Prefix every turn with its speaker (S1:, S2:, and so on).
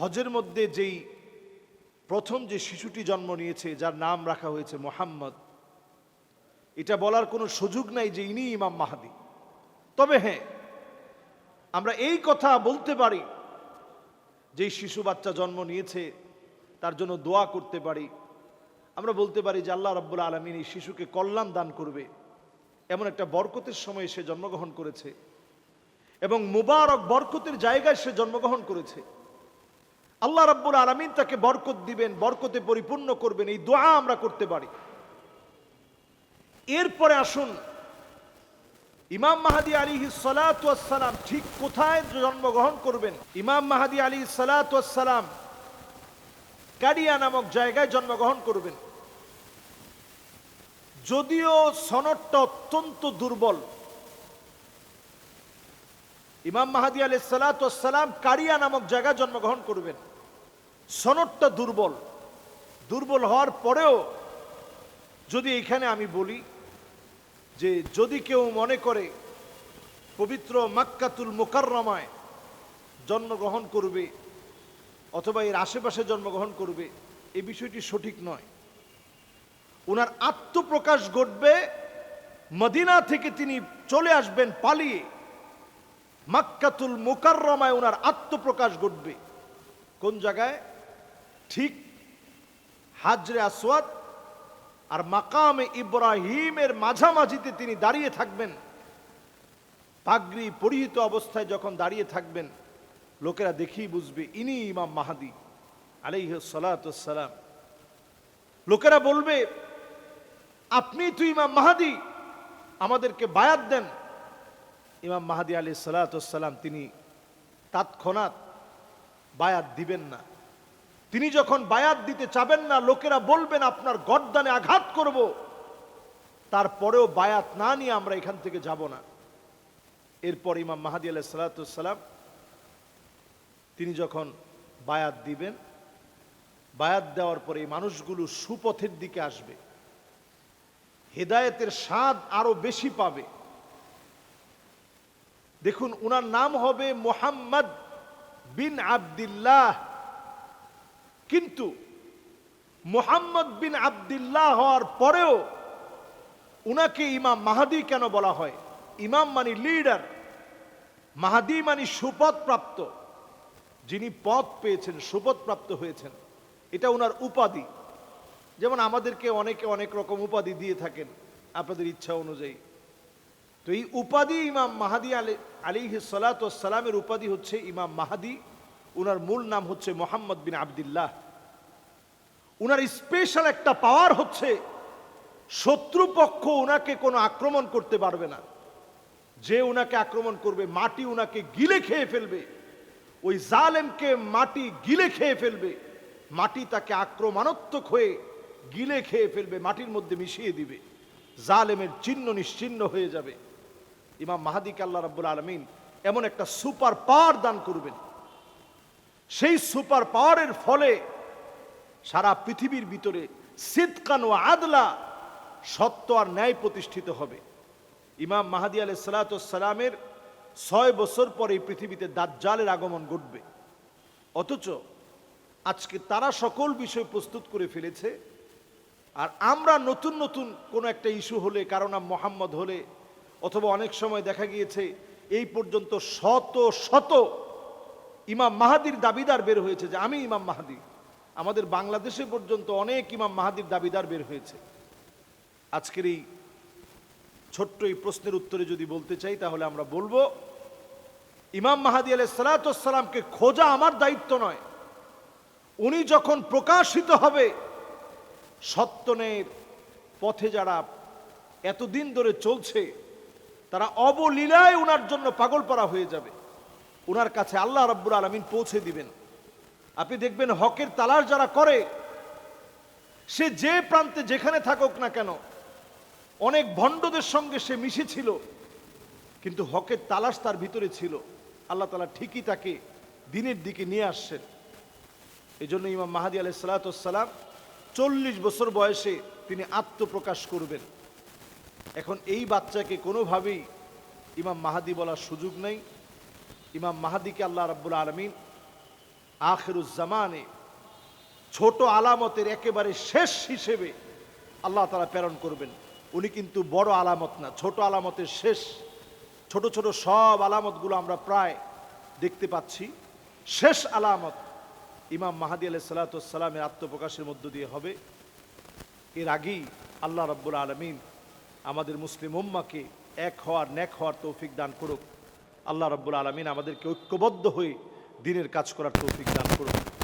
S1: হজের মধ্যে যেই প্রথম যে শিশুটি জন্ম নিয়েছে, যার নাম রাখা হয়েছে মোহাম্মদ, এটা বলার কোনো সুযোগ নাই যে ইনি ইমাম মাহাদি। তবে হ্যাঁ আমরা এই কথা বলতে পারি যেই শিশু বাচ্চা জন্ম নিয়েছে, তার জন্য দোয়া করতে পারি। আমরা বলতে পারি যে আল্লাহ রব্বুল আলমিন এই শিশুকে কল্যাণ দান করবে। এমন একটা বরকতের সময় সে জন্মগ্রহণ করেছে এবং মুবারক বরকতের জায়গায় সে জন্মগ্রহণ করেছে। আল্লাহ রাব্বুল আলমিন তাকে বরকত দিবেন, বরকতে পরিপূর্ণ করবেন। এই দোয়া আমরা করতে পারি। এরপরে আসুন, ইমাম মাহাদি আলী সালাম ঠিক কোথায় জন্মগ্রহণ করবেন? ইমাম মাহাদি আলী সালাম কাডিয়া নামক জায়গায় জন্মগ্রহণ করবেন। যদিও সনদটা অত্যন্ত দুর্বল, ইমাম মাহাদি আলী সালাম কারিয়া নামক জায়গায় জন্মগ্রহণ করবেন। সনদটা দুর্বল। দুর্বল হওয়ার পরেও যদি এখানে আমি বলি যে যদি কেউ মনে করে পবিত্র মাক্কাতুল মোকাররমায় জন্মগ্রহণ করবে অথবা এর আশেপাশে জন্মগ্রহণ করবে এই বিষয়টি সঠিক নয়। ওনার আত্মপ্রকাশ ঘটবে মদিনা থেকে তিনি চলে আসবেন পালিয়ে। মাক্কাতুল মোকাররমায় ওনার আত্মপ্রকাশ ঘটবে। কোন জায়গায়? ঠিক হাজরে আসওয়াদ আর মাকামে ইব্রাহিমের মাঝামাঝিতে তিনি দাঁড়িয়ে থাকবেন। পাগড়ি পরিহিত অবস্থায় যখন দাঁড়িয়ে থাকবেন, লোকেরা দেখেই বুঝবে, ইনি ইমাম মাহাদি আলাইহ সালাম লোকেরা বলবে, আপনি তো ইমাম মাহাদি, আমাদেরকে বায়াত দেন। ইমাম মাহাদি আলী সালাতাম তিনি তৎক্ষণাৎ বায়াত দিবেন না। তিনি যখন বায়াত দিতে চাবেন না, লোকেরা বলবেন, আপনার গর্দানে আঘাত করব। তারপরেও বায়াত না নিয়ে আমরা এখান থেকে যাব না। এরপর ইমাম মাহাদি আলাহ সালাতাম তিনি যখন বায়াত দিবেন, বায়াত দেওয়ার পরে এই মানুষগুলো সুপথের দিকে আসবে। হেদায়েতের স্বাদ আরও বেশি পাবে। দেখুন, উনার নাম হবে মোহাম্মদ বিন আবদুল্লাহ। কিন্তু মোহাম্মদ বিন আবদুল্লাহ হওয়ার পরেও উনাকে ইমাম মাহাদি কেন বলা হয়? ইমাম মানে লিডার মাহাদি মানে সুপদ প্রাপ্ত যিনি পদ পেয়েছেন সুপদ প্রাপ্ত হয়েছেন। এটা ওনার উপাধি। যেমন আমাদেরকে অনেকে অনেক রকম উপাধি দিয়ে থাকেন আপনাদের ইচ্ছা অনুযায়ী। তো এই উপাধি ইমাম মাহাদি আলী আলী সালামের উপাধি হচ্ছে ইমাম মাহাদি। উনার মূল নাম হচ্ছে মোহাম্মদ বিন আবদুল্লাহ। উনার স্পেশাল একটা পাওয়ার হচ্ছে, শত্রুপক্ষ উনাকে কোনো আক্রমণ করতে পারবে না। যে উনাকে আক্রমণ করবে, মাটি উনাকে গিলে খেয়ে ফেলবে। ওই জালেমকে মাটি গিলে খেয়ে ফেলবে। মাটি তাকে আক্রমণাত্মক হয়ে গিলে খেয়ে ফেলবে, মাটির মধ্যে মিশিয়ে দিবে। জালেমের চিহ্ন নিশ্চিহ্ন হয়ে যাবে। ইমাম মাহাদিক আল্লাহ রাব্বুল আলমিন এমন একটা সুপার পাওয়ার দান করবেন। সেই সুপার পাওয়ারের ফলে সারা পৃথিবীর ভিতরে সিদকান ও আদলা সত্য আর ন্যায় প্রতিষ্ঠিত হবে। ইমাম মাহাদি আলাই সালাতামের ছয় বছর পরে এই পৃথিবীতে দাজ্জালের আগমন ঘটবে। অথচ আজকে তারা সকল বিষয় প্রস্তুত করে ফেলেছে আর আমরা নতুন নতুন কোনো একটা ইস্যু হলে, কারও নাম মোহাম্মদ হলে, অথবা অনেক সময় দেখা গিয়েছে এই পর্যন্ত শত শত ইমাম মাহাদির দাবিদার বের হয়েছে যে আমি ইমাম মাহাদি। আমাদের বাংলাদেশে পর্যন্ত অনেক ইমাম মাহাদির দাবিদার বের হয়েছে। আজকের এই ছোট্ট এই প্রশ্নের উত্তরে যদি বলতে চাই, তাহলে আমরা বলব, ইমাম মাহাদি আলাই সালাতামকে খোঁজা আমার দায়িত্ব নয়। উনি যখন প্রকাশিত হবে, সত্যনের পথে যারা এতদিন ধরে চলছে, তারা অবলীলায় উনার জন্য পাগল পাড়া হয়ে যাবে। উনার কাছে আল্লাহ রব্বুর আলমিন পৌঁছে দিবেন। আপনি দেখবেন হকের তালাশ যারা করে, সে যে প্রান্তে যেখানে থাকুক না কেন, অনেক ভণ্ডদের সঙ্গে সে মিশেছিল, কিন্তু হকের তালাশ তার ভিতরে ছিল। আল্লাহ তালা ঠিকই তাকে দিনের দিকে নিয়ে আসছেন। এই জন্য ইমাম মাহাদি আলাই সালাতাম চল্লিশ বছর বয়সে তিনি আত্মপ্রকাশ করবেন। এখন এই বাচ্চাকে কোনোভাবেই ইমাম মাহাদি বলার সুযোগ নেই। ইমাম মাহাদিকে আল্লাহ রাব্বুল আলমিন আখেরুজ্জামানে ছোট আলামতের একেবারে শেষ হিসেবে আল্লাহ তারা প্রেরণ করবেন। উনি কিন্তু বড় আলামত না, ছোট আলামতের শেষ। ছোট ছোট সব আলামতগুলো আমরা প্রায় দেখতে পাচ্ছি। শেষ আলামত ইমাম মাহাদি আলাহ সালাতামের আত্মপ্রকাশের মধ্য দিয়ে হবে। এর আগেই আল্লাহ রব্বুল আলমিন আমাদের মুসলিম উম্মাকে এক হওয়ার ন্যাক হওয়ার তৌফিক দান করুক। আল্লাহ রব্বুল আলমিন আমাদেরকে ঐক্যবদ্ধ হয়ে দিনের কাজ করার তৌফিক দান করুক